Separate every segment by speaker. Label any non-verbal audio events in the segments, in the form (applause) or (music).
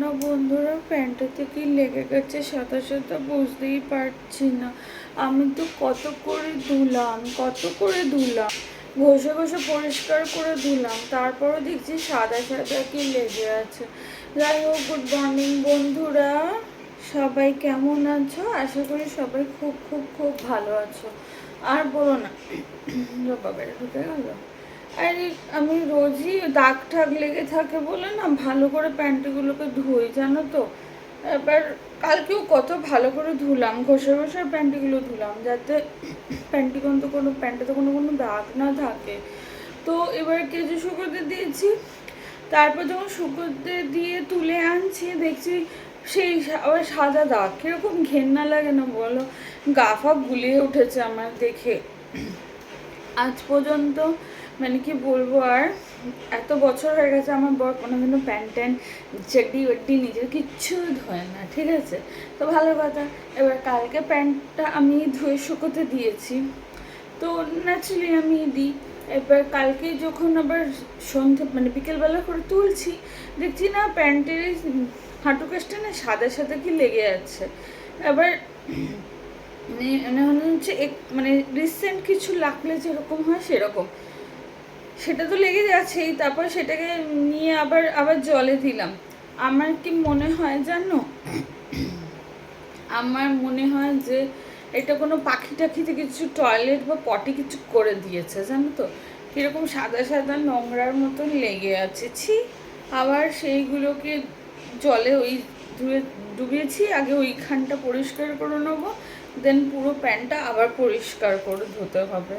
Speaker 1: না, বন্ধুরা প্যান্টটাতে কি লেগে গেছে সাদা সাদা বুঝতেই পারছি না। আমি তো কত করে ধুলাম, কত করে ধুলাম। ঘষে ঘষে পরিষ্কার করে ধুলাম, তারপরও দেখছি সাদা সাদা কি লেগে আছে। যাই হোক গুড মর্নিং বন্ধুরা। সবাই কেমন আছো? আশা করি সবাই খুব খুব খুব ভালো আছো। আর বলো না (clears throat) বাবা ঢুকে গেল? আরে, আমি রোজই দাগ ঠাগ লেগে থাকে বলে না ভালো করে প্যান্টগুলোকে ধুই, জানো তো? এবার কালকেও কত ভালো করে ধুলাম, ঘষে ঘষে প্যান্টগুলো ধুলাম, যাতে প্যান্টি তো কোনো, প্যান্টে কোনো কোনো দাগ না থাকে। তো এবার কেজি শুকোতে দিয়েছি, তারপর যখন শুকোতে দিয়ে তুলে আনছি, দেখছি সেই আবার সাদা দাগ, কীরকম ঘেন্না লাগে না বলো? গা ফা গুলিয়ে উঠেছে আমার দেখে। আজ পর্যন্ত মানে কি বলব আর? এত বছর হয়ে গেছে আমার বর কোনোদিনও প্যান্ট ট্যান্ট চেড্ডি ওয়েড্ডি নিজের কিচ্ছু ধোয় না, ঠিক আছে? তো ভালো কথা। এবার কালকে প্যান্টটা আমি ধুয়ে শুকোতে দিয়েছি। তো ন্যাচুরালি আমি দিই। এবার কালকে যখন আবার সন্ধ্যে মানে বিকেলবেলা করে তুলছি, দেখছি না প্যান্টের হাঁটু কাছটা না সাদা সাদা কি লেগে যাচ্ছে এবার মনে হচ্ছে এক মানে রিসেন্ট কিছু লাগলে যেরকম হয় সেরকম। সেটা তো লেগে যাচ্ছেই, তারপর সেটাকে নিয়ে আবার আবার জলে দিলাম। আমার কি মনে হয় জানো? আমার মনে হয় যে এটা কোনো পাখি টাখিতে কিছু টয়লেট বা পটি কিছু করে দিয়েছে, জানো তো? কীরকম সাদা সাদা নোংরার মতন লেগে আছে। ছি, আবার সেইগুলোকে জলে ওই ধুয়ে ডুবিয়েছি, আগে ওইখানটা পরিষ্কার করে নেব দেন পুরো প্যান্টটা আবার পরিষ্কার করে ধুতে হবে।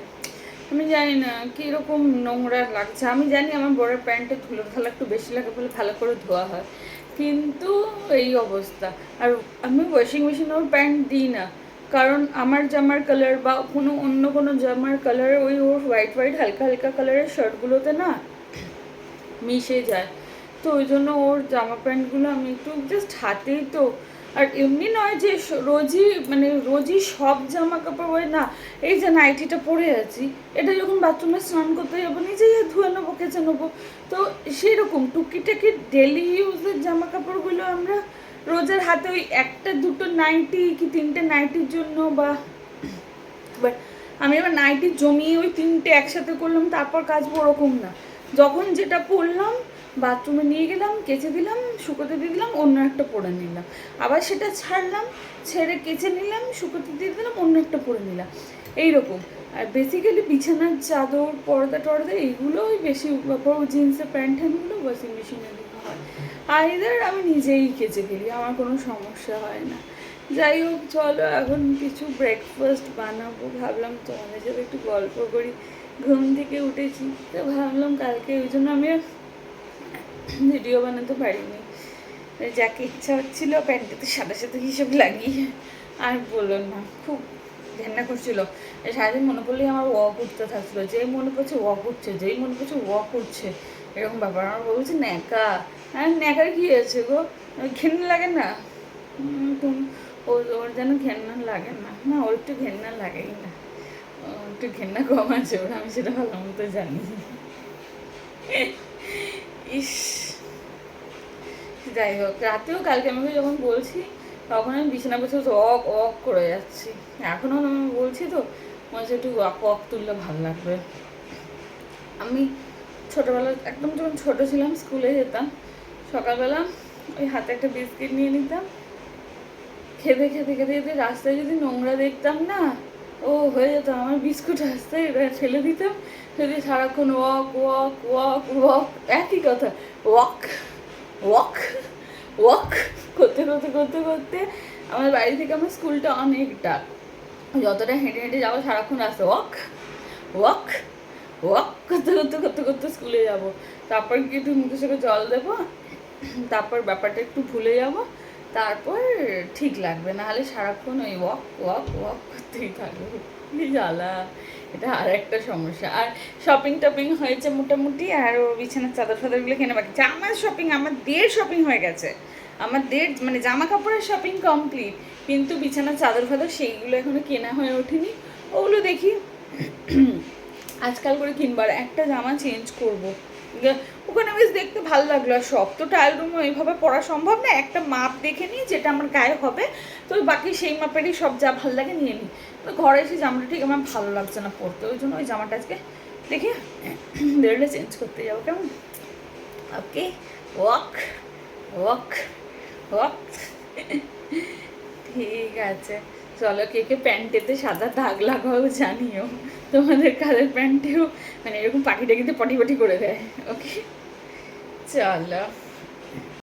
Speaker 1: আমি জানি না, কীরকম নোংরা লাগছে। আমি জানি আমার বড় প্যান্টে ধুলো ঢালা একটু বেশি লাগে বলে ভালো করে ধোয়া হয়। কিন্তু এই অবস্থা। আর আমি ওয়াশিং মেশিনে প্যান্ট দিই না। কারণ আমার জামার কালার বা কোনো অন্য কোনো জামার কালার ওই ওর হোয়াইট হোয়াইট হালকা হালকা কালারের শার্টগুলোতে না মিশে যায়। তো ওই জন্য ওর জামা প্যান্টগুলো আমি একটু জাস্ট হাতেই তো আর এমনি নয় যে রোজই মানে রোজই সব জামা কাপড় হয় না, এই যে নাইটিটা পরে আছি, এটা যখন বাথরুমে স্নান করতে যাব নিজেই ধুয়ে নেব, কেচে নেব, তো সেরকম টুকিটাকি ডেলি ইউজের জামা কাপড়গুলো আমরা রোজের হাতে ওই একটা, দুটো নাইটি কি তিনটে নাইটির জন্য বা আমি এবার নাইটি জমিয়ে ওই তিনটে একসাথে করলাম, তারপর কাজ ওরকম না। যখন যেটা পরলাম বাথরুমে নিয়ে গেলাম, কেচে দিলাম, শুকোতে দিয়ে দিলাম, অন্য একটা পরে নিলাম। আবার সেটা ছাড়লাম, ছেড়ে কেচে নিলাম, শুকোতে দিয়ে দিলাম, অন্য একটা পরে নিলাম। এইরকম। আর বেসিক্যালি বিছানার চাদর, পর্দা টর্দা, এইগুলোই বেশি জিন্সের প্যান্ট হ্যান্ডগুলো ওয়াশিং মেশিনে দিতে হয়। আর এদের আমি নিজেই কেচে ফেলি, আমার কোনো সমস্যা হয় না। যাই হোক, চলো এখন কিছু ব্রেকফাস্ট বানাবো। ভাবলাম তোমাদের সাথে একটু গল্প করি। ঘুম থেকে উঠেছি, তো ভাবলাম কালকে ওই জন্য আমি আর ভিডিও বানাতে পারিনি। যাকে ইচ্ছা হচ্ছিল প্যান্টটাতে সাদা সাদা হিসেব লাগিয়ে আর বলল না, খুব ঘেন্না করছিল। সারাদিন মনে পড়লেই আমার ওয়াক উঠতে থাকছিলো, যেই মনে করছে ওয়াক উঠছে, যেই মনে করছে ওয়াক উঠছে। এরকম ব্যাপার, আমার বলছে, ন্যাকা। হ্যাঁ ন্যাকার কি আছে গো? ঘেন্না লাগে না। তুমি ওর ওর যেন ঘেন্না লাগে না। না, ওর একটু ঘেন্না লাগেই না। একটু ঘেন্না কম আছে, ওর আমি সেটা ভালো মতো জানি। ইস। যাই হোক, রাতেও কালকে আমাকে যখন বলছি, তখন আমি বিছানা বসে অক অক করে যাচ্ছি। এখনও আমি বলছি তো, মনে হচ্ছে একটু অক অক তুললে ভালো লাগবে। আমি ছোটোবেলা, একদম যখন ছোটো ছিলাম, স্কুলে যেতাম, সকালবেলা ওই হাতে একটা বিস্কিট নিয়ে নিতাম। খেতে খেতে খেতে খেতে রাস্তায় যদি নোংরা দেখতাম না ও হয়ে যেত, আমার বিস্কুট রাস্তায় ফেলে দিতাম যদি সারাক্ষণ ওয়াক ওয়াক ওয়াক ওয়াক একই কথা ওয়াক ওয়াক ওয়াক করতে করতে করতে করতে আমার বাড়ি থেকে আমার স্কুলটা অনেকটা, যতটা হেঁটে হেঁটে যাব সারাক্ষণ রাস্তা ওয়াক ওয়াক ওয়াক করতে করতে করতে করতে স্কুলে যাব, তারপর কি একটু মুখে জল দেবো, তারপর ব্যাপারটা একটু ভুলে যাব তারপর ঠিক লাগবে, নাহলে সারাক্ষণ ওই ওয়াক ওয়াক ওয়াক করতেই থাকবে। জ্বালা এটা আর একটা সমস্যা। আর শপিং টপিং হয়েছে মোটামুটি, আর ও বিছানার চাদর ফাদরগুলো কিনে বাকি। জামার শপিং আমার দের শপিং হয়ে গেছে। আমার দের মানে জামা কাপড়ের শপিং কমপ্লিট কিন্তু বিছানার চাদর ফাদর সেইগুলো এখনও কেনা হয়ে ওঠেনি। ওগুলো দেখি। আজকাল করে কিনবার একটা জামা চেঞ্জ করব। ওখানে বেশ দেখতে ভালো লাগল। আর সব তো ট্রায়াল রুমে ওইভাবে পরা সম্ভব না, একটা মাপ দেখে নিই যেটা আমার গায়ে হবে। তো বাকি সেই মাপেরই সব যা ভালো লাগে নিয়ে নিই। তো ঘরে এসে জামাটা ঠিক আমার ভালো লাগছে না পরতে, ওই জন্য ওই জামাটা আজকে দেখে বেরোলে চেঞ্জ করতে যাব কেমন? ওকে ওয়াক ওয়াক ওয়াক ঠিক আছে। চলো কে কে প্যান্টেতে সাদা দাগ লাগাও জানিও। তোমাদের কাদের প্যান্টেও মানে এরকম পাখি কিন্তু পটি পটি করে দেয় ওকে চলো।